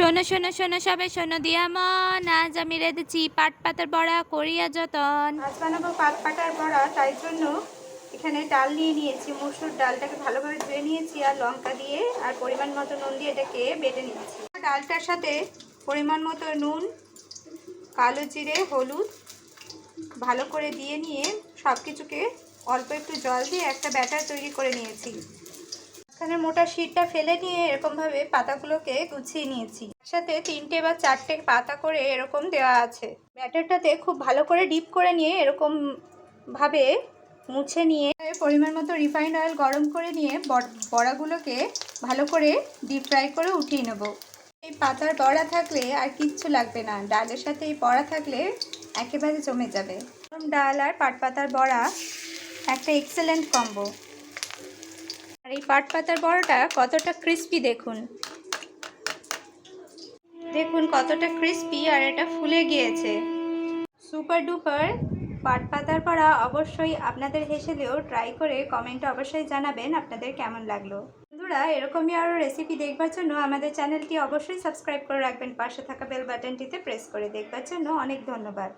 শোনো শোনো শোনো সবাই শোনো দিয়ামন আজ আমি রেঁধেছি পাট পাতার বড়া, করিয়া যতন। আজ বানাবো পাট পাতার বড়া, তাই জন্য এখানে ডাল নিয়ে নিয়েছি, মুসুর ডালটাকে ভালোভাবে ধুয়ে নিয়েছি আর লঙ্কা দিয়ে আর পরিমাণ মতো নুন দিয়ে এটাকে বেটে নিয়েছি। ডালটার সাথে পরিমাণ মতো নুন, কালো জিরে, হলুদ ভালো করে দিয়ে নিয়ে সব কিছুকে অল্প একটু জল দিয়ে একটা ব্যাটার তৈরি করে নিয়েছি। এখানে মোটা শীটটা ফেলে নিয়ে এরকমভাবে পাতাগুলোকে গুছিয়ে নিয়েছি। একসাথে তিনটে বা চারটে পাতা করে এরকম দেওয়া আছে। ব্যাটারটাতে খুব ভালো করে ডিপ করে নিয়ে এরকম ভাবে মুছে নিয়ে পরিমাণ মতো রিফাইন্ড অয়েল গরম করে নিয়ে বড়- বড়াগুলোকে ভালো করে ডিপ ফ্রাই করে উঠিয়ে নেব। এই পাতার বড়া থাকলে আর কিচ্ছু লাগবে না। ডালের সাথে এই বড়া থাকলে একেবারে জমে যাবে। ডাল আর পাট পাতার বড়া একটা এক্সেলেন্ট কম্বো আর এই পাট পাতার বড়াটা কতটা ক্রিস্পি দেখুন। দেখুন কতটা ক্রিস্পি আর এটা ফুলে গিয়েছে। সুপার ডুপার পাট পাতার বড়া অবশ্যই আপনাদের হেসেলেও ট্রাই করে কমেন্টে অবশ্যই জানাবেন আপনাদের কেমন লাগল। বন্ধুরা, এরকমই আরও রেসিপি দেখবার জন্য আমাদের চ্যানেলটি অবশ্যই সাবস্ক্রাইব করে রাখবেন। পাশে থাকা বেল বাটনটিতে প্রেস করে দেখবার জন্য অনেক ধন্যবাদ।